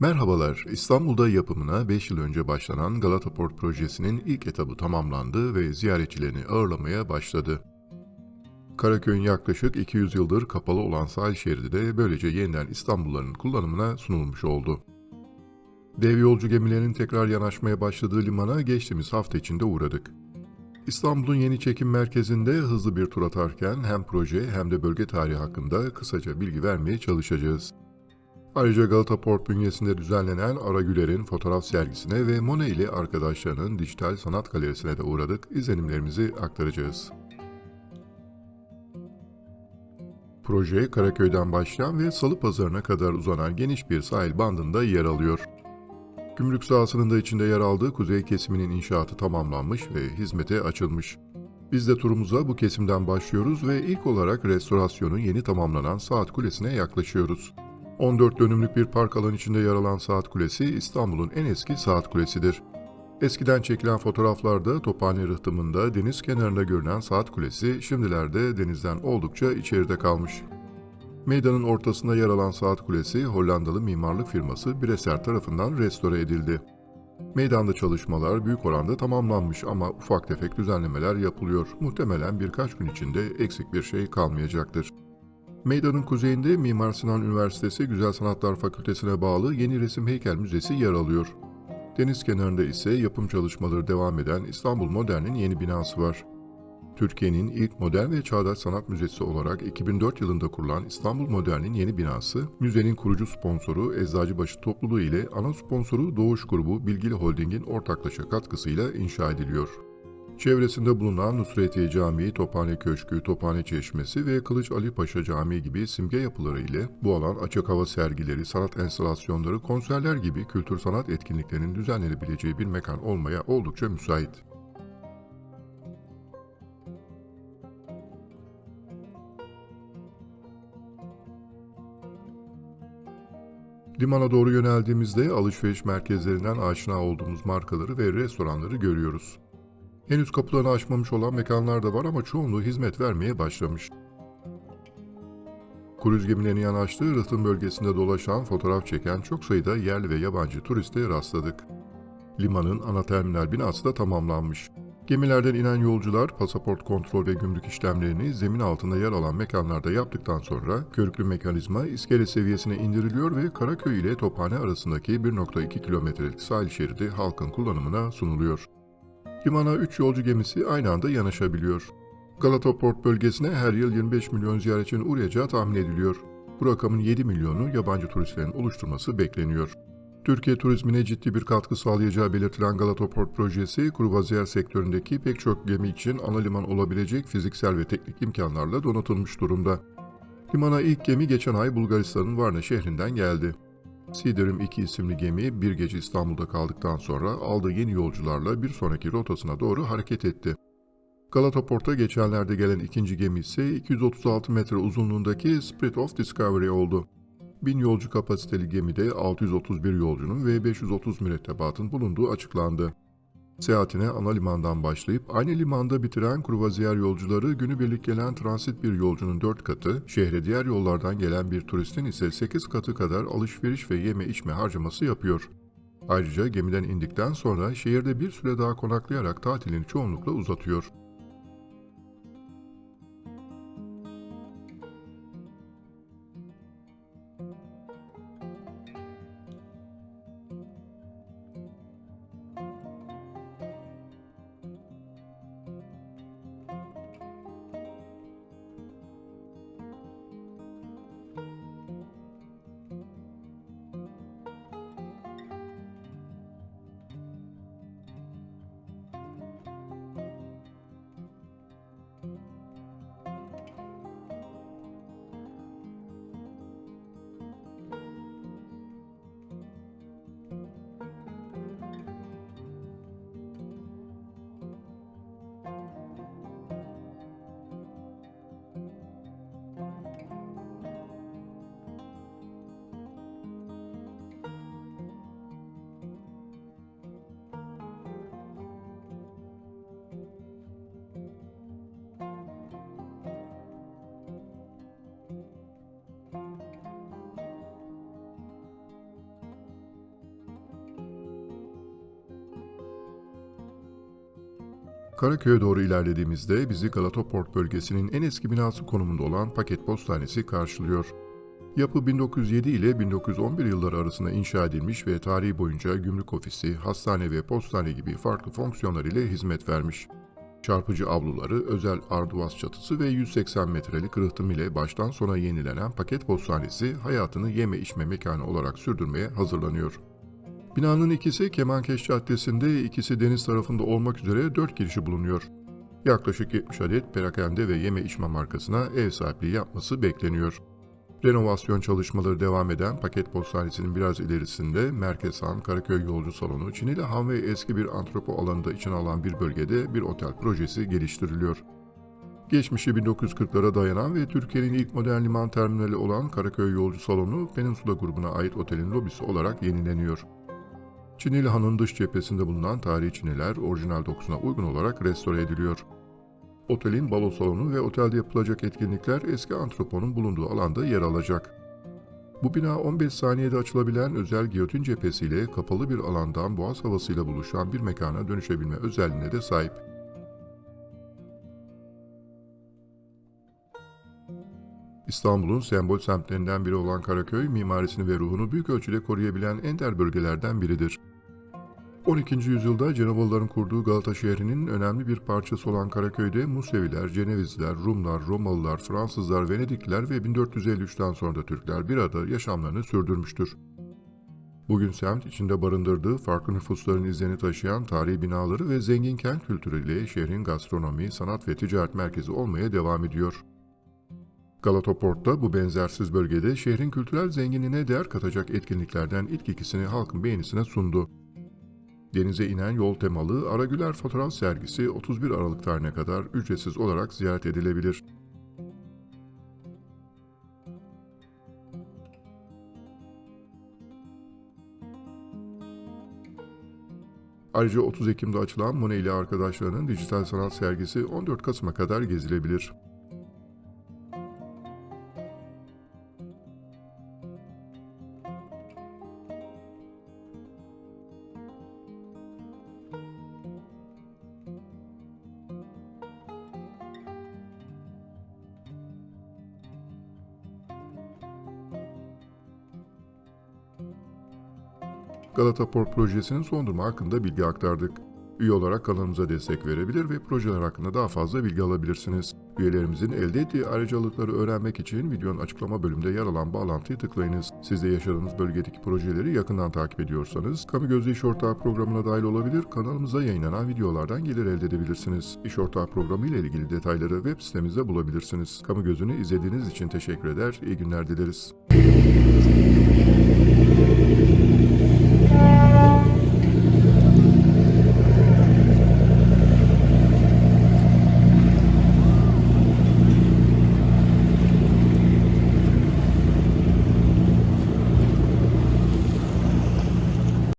Merhabalar, İstanbul'da yapımına 5 yıl önce başlanan Galata Port projesinin ilk etabı tamamlandı ve ziyaretçilerini ağırlamaya başladı. Karaköy'ün yaklaşık 200 yıldır kapalı olan sahil şeridi de böylece yeniden İstanbulluların kullanımına sunulmuş oldu. Dev yolcu gemilerinin tekrar yanaşmaya başladığı limana geçtiğimiz hafta içinde uğradık. İstanbul'un yeni çekim merkezinde hızlı bir tur atarken hem proje hem de bölge tarihi hakkında kısaca bilgi vermeye çalışacağız. Ayrıca Galata Port bünyesinde düzenlenen Ara Güler'in fotoğraf sergisine ve Monet ile arkadaşlarının dijital sanat galerisine de uğradık. İzlenimlerimizi aktaracağız. Proje Karaköy'den başlayan ve Salı Pazarı'na kadar uzanan geniş bir sahil bandında yer alıyor. Gümrük sahasının da içinde yer aldığı kuzey kesiminin inşaatı tamamlanmış ve hizmete açılmış. Biz de turumuza bu kesimden başlıyoruz ve ilk olarak restorasyonun yeni tamamlanan Saat Kulesi'ne yaklaşıyoruz. 14 dönümlük bir park alanı içinde yer alan Saat Kulesi İstanbul'un en eski saat kulesidir. Eskiden çekilen fotoğraflarda Tophane rıhtımında deniz kenarında görünen Saat Kulesi şimdilerde denizden oldukça içeride kalmış. Meydanın ortasında yer alan Saat Kulesi Hollandalı mimarlık firması Breser tarafından restore edildi. Meydanda çalışmalar büyük oranda tamamlanmış ama ufak tefek düzenlemeler yapılıyor. Muhtemelen birkaç gün içinde eksik bir şey kalmayacaktır. Meydanın kuzeyinde Mimar Sinan Üniversitesi Güzel Sanatlar Fakültesine bağlı Yeni Resim Heykel Müzesi yer alıyor. Deniz kenarında ise yapım çalışmaları devam eden İstanbul Modern'in yeni binası var. Türkiye'nin ilk modern ve çağdaş sanat müzesi olarak 2004 yılında kurulan İstanbul Modern'in yeni binası, müzenin kurucu sponsoru Eczacıbaşı Topluluğu ile ana sponsoru Doğuş Grubu Bilgili Holding'in ortaklaşa katkısıyla inşa ediliyor. Çevresinde bulunan Nusretiye Camii, Tophane Köşkü, Tophane Çeşmesi ve Kılıç Ali Paşa Camii gibi simge yapıları ile bu alan açık hava sergileri, sanat enstalasyonları, konserler gibi kültür sanat etkinliklerinin düzenlenebileceği bir mekan olmaya oldukça müsait. Limana doğru yöneldiğimizde alışveriş merkezlerinden aşina olduğumuz markaları ve restoranları görüyoruz. Henüz kapılarını açmamış olan mekanlar da var ama çoğunluğu hizmet vermeye başlamış. Kruz gemilerinin yanaştığı rıhtım bölgesinde dolaşan, fotoğraf çeken çok sayıda yerli ve yabancı turiste rastladık. Limanın ana terminal binası da tamamlanmış. Gemilerden inen yolcular pasaport kontrol ve gümrük işlemlerini zemin altında yer alan mekanlarda yaptıktan sonra körüklü mekanizma iskele seviyesine indiriliyor ve Karaköy ile Tophane arasındaki 1.2 kilometrelik sahil şeridi halkın kullanımına sunuluyor. Limana 3 yolcu gemisi aynı anda yanaşabiliyor. Galata Port bölgesine her yıl 25 milyon ziyaretçinin uğrayacağı tahmin ediliyor. Bu rakamın 7 milyonu yabancı turistlerin oluşturması bekleniyor. Türkiye turizmine ciddi bir katkı sağlayacağı belirtilen Galata Port projesi, kruvaziyer sektöründeki pek çok gemi için ana liman olabilecek fiziksel ve teknik imkanlarla donatılmış durumda. Limana ilk gemi geçen ay Bulgaristan'ın Varna şehrinden geldi. Siderim 2 isimli gemi bir gece İstanbul'da kaldıktan sonra aldığı yeni yolcularla bir sonraki rotasına doğru hareket etti. Galata Port'a geçenlerde gelen ikinci gemi ise 236 metre uzunluğundaki Spirit of Discovery oldu. 1000 yolcu kapasiteli gemide 631 yolcunun ve 530 mürettebatın bulunduğu açıklandı. Seyahatine ana limandan başlayıp aynı limanda bitiren kruvaziyer yolcuları günübirlik gelen transit bir yolcunun 4 katı, şehre diğer yollardan gelen bir turistin ise 8 katı kadar alışveriş ve yeme içme harcaması yapıyor. Ayrıca gemiden indikten sonra şehirde bir süre daha konaklayarak tatilini çoğunlukla uzatıyor. Karaköy'e doğru ilerlediğimizde bizi Galataport bölgesinin en eski binası konumunda olan Paket Postanesi karşılıyor. Yapı 1907 ile 1911 yılları arasında inşa edilmiş ve tarihi boyunca gümrük ofisi, hastane ve postane gibi farklı fonksiyonlar ile hizmet vermiş. Çarpıcı avluları, özel arduvaz çatısı ve 180 metrelik rıhtım ile baştan sona yenilenen paket postanesi hayatını yeme içme mekanı olarak sürdürmeye hazırlanıyor. Binanın ikisi Kemankeş Caddesi'nde, ikisi deniz tarafında olmak üzere dört girişi bulunuyor. Yaklaşık 70 adet perakende ve yeme içme markasına ev sahipliği yapması bekleniyor. Renovasyon çalışmaları devam eden paket postanesinin biraz ilerisinde Merkez Han, Karaköy Yolcu Salonu, Çinili Han ve eski bir antropo alanı da içine alan bir bölgede bir otel projesi geliştiriliyor. Geçmişi 1940'lara dayanan ve Türkiye'nin ilk modern liman terminali olan Karaköy Yolcu Salonu, Peninsula grubuna ait otelin lobisi olarak yenileniyor. Çinili Han'ın dış cephesinde bulunan tarihi çiniler orijinal dokusuna uygun olarak restore ediliyor. Otelin balo salonu ve otelde yapılacak etkinlikler eski antroponun bulunduğu alanda yer alacak. Bu bina 15 saniyede açılabilen özel giyotin cephesiyle kapalı bir alandan boğaz havasıyla buluşan bir mekana dönüşebilme özelliğine de sahip. İstanbul'un sembol semtlerinden biri olan Karaköy, mimarisini ve ruhunu büyük ölçüde koruyabilen ender bölgelerden biridir. 12. yüzyılda Cenevalıların kurduğu Galata şehrinin önemli bir parçası olan Karaköy'de Museviler, Cenevizliler, Rumlar, Romalılar, Fransızlar, Venedikliler ve 1453'ten sonra da Türkler bir arada yaşamlarını sürdürmüştür. Bugün semt içinde barındırdığı farklı nüfusların izlerini taşıyan tarihi binaları ve zengin kent kültürüyle şehrin gastronomi, sanat ve ticaret merkezi olmaya devam ediyor. Galataport'ta bu benzersiz bölgede şehrin kültürel zenginliğine değer katacak etkinliklerden ilk ikisini halkın beğenisine sundu. Denize inen yol temalı Aragüler fotoğraf sergisi 31 Aralık tarihine kadar ücretsiz olarak ziyaret edilebilir. Ayrıca 30 Ekim'de açılan Monet ile arkadaşlarının dijital sanat sergisi 14 Kasım'a kadar gezilebilir. Galata Port projesinin son durumu hakkında bilgi aktardık. Üye olarak kanalımıza destek verebilir ve projeler hakkında daha fazla bilgi alabilirsiniz. Üyelerimizin elde ettiği ayrıcalıkları öğrenmek için videonun açıklama bölümünde yer alan bağlantıyı tıklayınız. Siz de yaşadığınız bölgedeki projeleri yakından takip ediyorsanız, Kamu Gözü İş Ortağı programına dahil olabilir, kanalımıza yayınlanan videolardan gelir elde edebilirsiniz. İş Ortağı programı ile ilgili detayları web sitemizde bulabilirsiniz. Kamu Gözü'nü izlediğiniz için teşekkür eder, iyi günler dileriz.